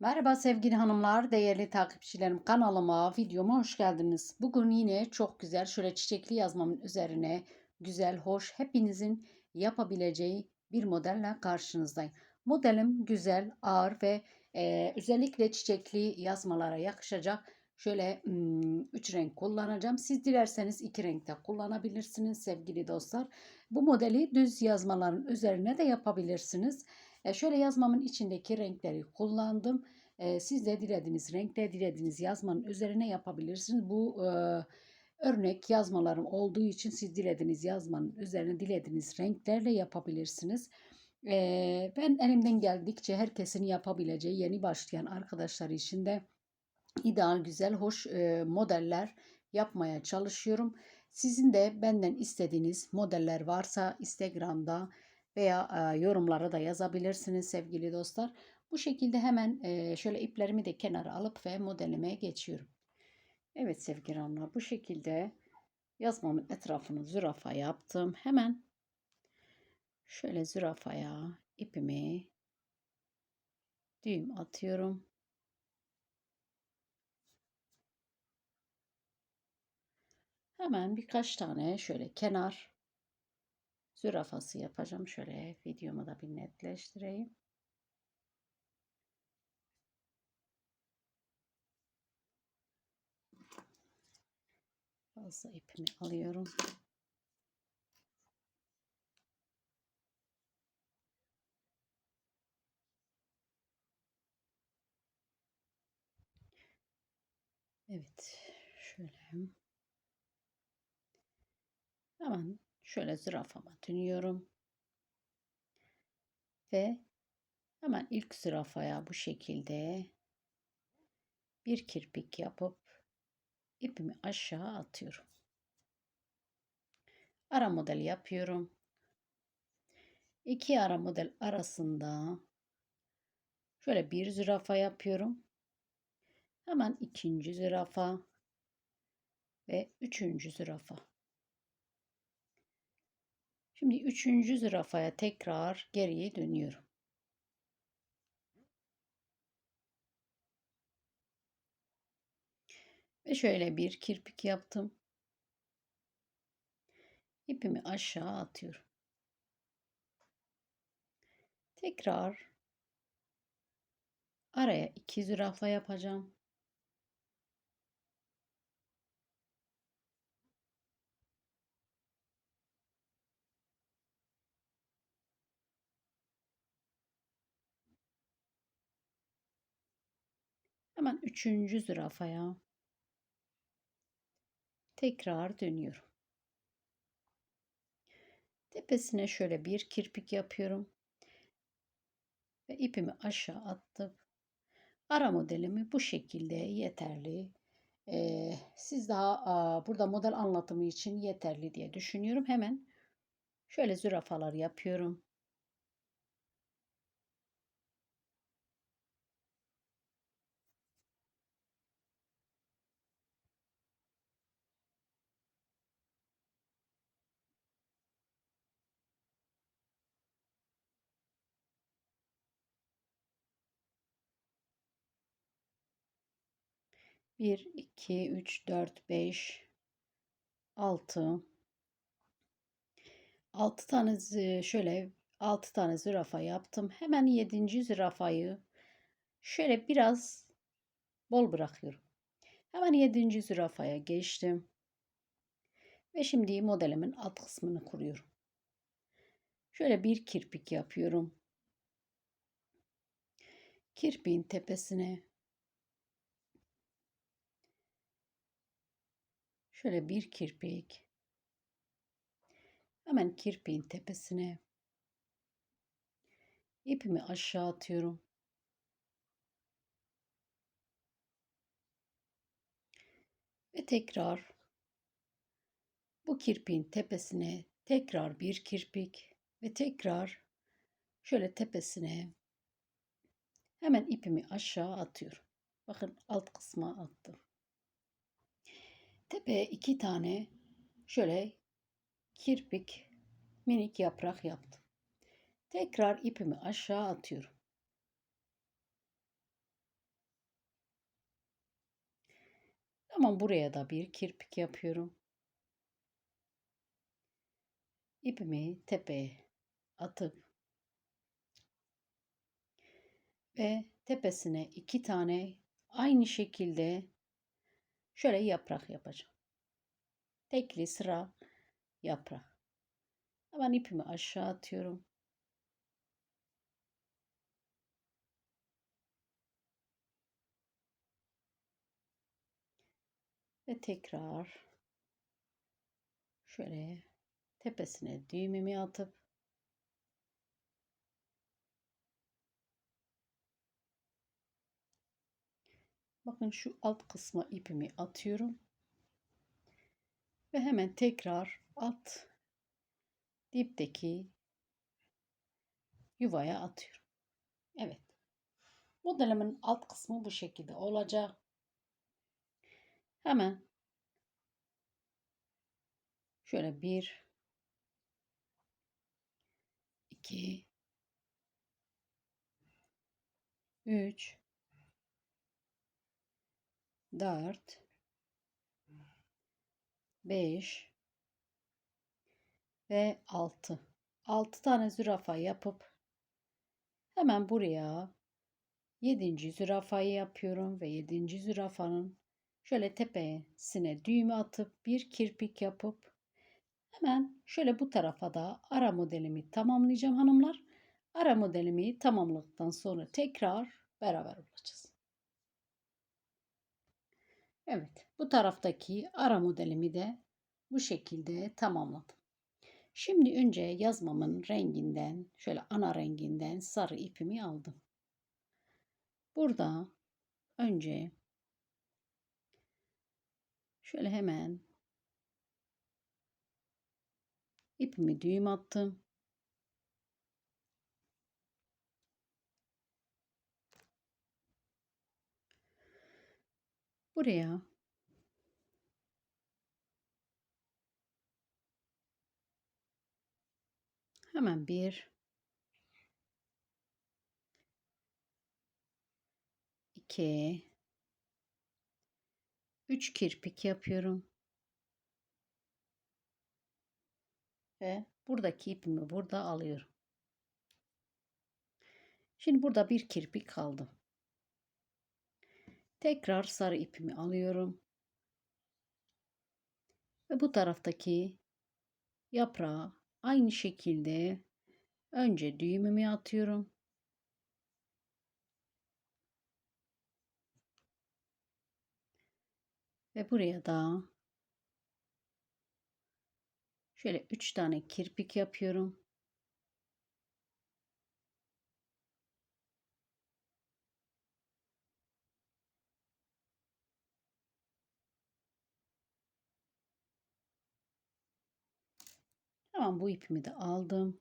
Merhaba sevgili hanımlar, değerli takipçilerim. Kanalıma, videoma hoş geldiniz. Bugün yine çok güzel şöyle çiçekli yazmamın üzerine güzel, hoş, hepinizin yapabileceği bir modelle karşınızdayım. Modelim güzel, ağır ve e, özellikle çiçekli yazmalara yakışacak. Şöyle 3 renk kullanacağım. Siz dilerseniz 2 renkte kullanabilirsiniz sevgili dostlar. Bu modeli düz yazmaların üzerine de yapabilirsiniz. E, şöyle yazmamın içindeki renkleri kullandım. E, siz de dilediğiniz renkte dilediğiniz yazmanın üzerine yapabilirsiniz. Bu e, örnek yazmalarım olduğu için siz dilediğiniz yazmanın üzerine dilediğiniz renklerle yapabilirsiniz. E, ben elimden geldikçe herkesin yapabileceği yeni başlayan arkadaşlar için de ideal, güzel, hoş e, modeller yapmaya çalışıyorum. Sizin de benden istediğiniz modeller varsa Instagram'da veya yorumlara da yazabilirsiniz sevgili dostlar. Bu şekilde hemen şöyle iplerimi de kenara alıp ve modelime geçiyorum. Evet sevgili hanımlar bu şekilde yazmamın etrafını zürafa yaptım. Hemen şöyle zürafaya ipimi düğüm atıyorum. Hemen birkaç tane şöyle kenar zürafası yapacağım. Şöyle videomu da bir netleştireyim. Fazla ipimi alıyorum. Evet. Şöyle. Hemen şöyle zürafama dönüyorum. Ve hemen ilk zürafaya bu şekilde bir kirpik yapıp ipimi aşağı atıyorum. Ara model yapıyorum. İki ara model arasında şöyle bir zürafa yapıyorum. Hemen ikinci zürafa ve üçüncü zürafa. Şimdi üçüncü zürafaya tekrar geriye dönüyorum. Ve şöyle bir kirpik yaptım. İpimi aşağı atıyorum. Tekrar araya iki zürafa yapacağım. Hemen üçüncü zürafaya tekrar dönüyorum. Tepesine şöyle bir kirpik yapıyorum. Ve ipimi aşağı attım. Ara modelimi bu şekilde yeterli. Ee, siz daha aa, burada model anlatımı için yeterli diye düşünüyorum. Hemen şöyle zürafalar yapıyorum. Bir, iki, üç, dört, beş, altı. Altı tane şöyle altı tane zürafa yaptım. Hemen yedinci zürafayı şöyle biraz bol bırakıyorum. Hemen yedinci zürafaya geçtim. Ve şimdi modelimin alt kısmını kuruyorum. Şöyle bir kirpik yapıyorum. Kirpiğin tepesine şöyle bir kirpik. Hemen kirpiğin tepesine ipimi aşağı atıyorum. Ve tekrar bu kirpiğin tepesine tekrar bir kirpik ve tekrar şöyle tepesine hemen ipimi aşağı atıyorum. Bakın alt kısma attım. Tepeye iki tane şöyle kirpik minik yaprak yaptım. Tekrar ipimi aşağı atıyorum. Tamam buraya da bir kirpik yapıyorum. İpimi tepeye atıp ve tepesine iki tane aynı şekilde şöyle yaprak yapacağım. Tekli sıra yaprak. Hemen ipimi aşağı atıyorum. Ve tekrar şöyle tepesine düğümümü atıp bakın şu alt kısma ipimi atıyorum ve hemen tekrar alt dipteki yuvaya atıyorum. Evet. Modelimin alt kısmı bu şekilde olacak. Hemen şöyle bir iki üç dört beş ve altı. Altı tane zürafa yapıp hemen buraya yedinci zürafayı yapıyorum ve yedinci zürafanın şöyle tepesine düğme atıp bir kirpik yapıp hemen şöyle bu tarafa da ara modelimi tamamlayacağım hanımlar. Ara modelimi tamamladıktan sonra tekrar beraber olacağız. Evet bu taraftaki ara modelimi de bu şekilde tamamladım. Şimdi önce yazmamın renginden şöyle ana renginden sarı ipimi aldım. Burada önce Şöyle hemen ipimi düğüm attım. Buraya hemen bir iki 3 kirpik yapıyorum. Ve buradaki ipimi burada alıyorum. Şimdi burada bir kirpik kaldı. Tekrar sarı ipimi alıyorum. Ve bu taraftaki yaprağı aynı şekilde önce düğümümü atıyorum. Ve buraya da şöyle 3 tane kirpik yapıyorum. Tamam bu ipimi de aldım.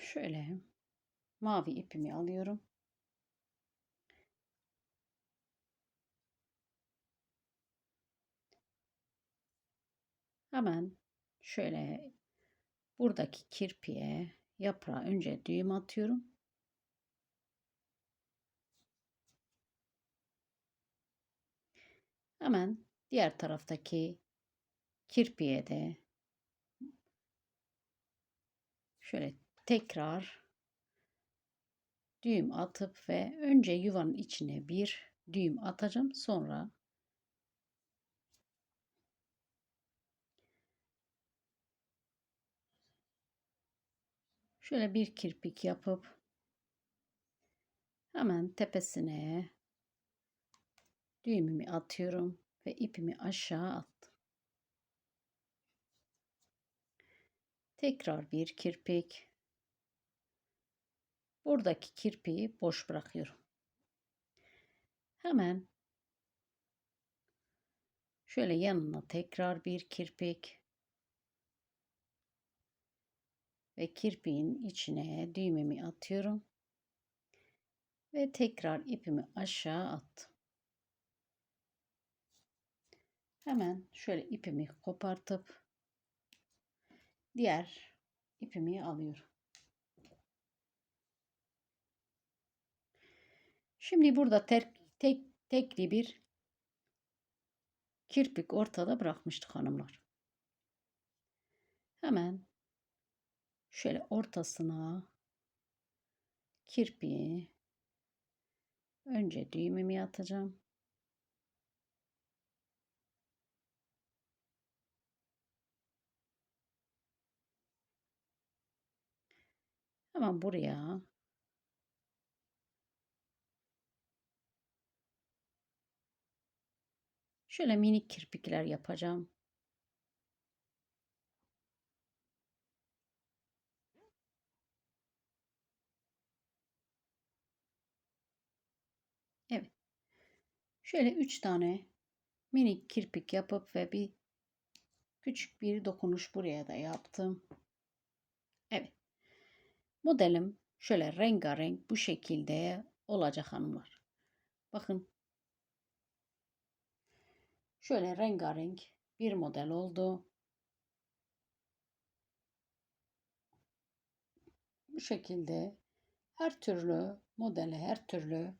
Şöyle mavi ipimi alıyorum. Hemen şöyle buradaki kirpiye yaprağı önce düğüm atıyorum. Hemen diğer taraftaki kirpiye de şöyle tekrar düğüm atıp ve önce yuvanın içine bir düğüm atacağım. Sonra şöyle bir kirpik yapıp hemen tepesine düğümümü atıyorum ve ipimi aşağı attım. Tekrar bir kirpik Buradaki kirpiği boş bırakıyorum. Hemen şöyle yanına tekrar bir kirpik ve kirpiğin içine düğmemi atıyorum ve tekrar ipimi aşağı attım. Hemen şöyle ipimi kopartıp diğer ipimi alıyorum. Şimdi burada tek, tek tekli bir kirpik ortada bırakmıştık hanımlar. Hemen şöyle ortasına kirpiği önce düğümümü atacağım. Hemen buraya şöyle minik kirpikler yapacağım. Evet. Şöyle üç tane minik kirpik yapıp ve bir küçük bir dokunuş buraya da yaptım. Modelim şöyle rengarenk bu şekilde olacak hanımlar. Bakın. Şöyle rengarenk bir model oldu. Bu şekilde her türlü modeli, her türlü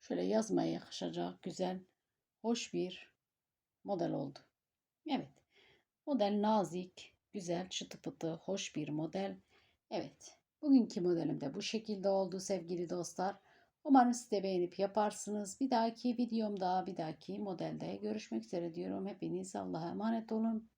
şöyle yazmaya yakışacak güzel, hoş bir model oldu. Evet. Model nazik, güzel, çıtı pıtı, hoş bir model. Evet. Bugünkü modelim de bu şekilde oldu sevgili dostlar. Umarım siz de beğenip yaparsınız. Bir dahaki videomda, bir dahaki modelde görüşmek üzere diyorum. Hepiniz Allah'a emanet olun.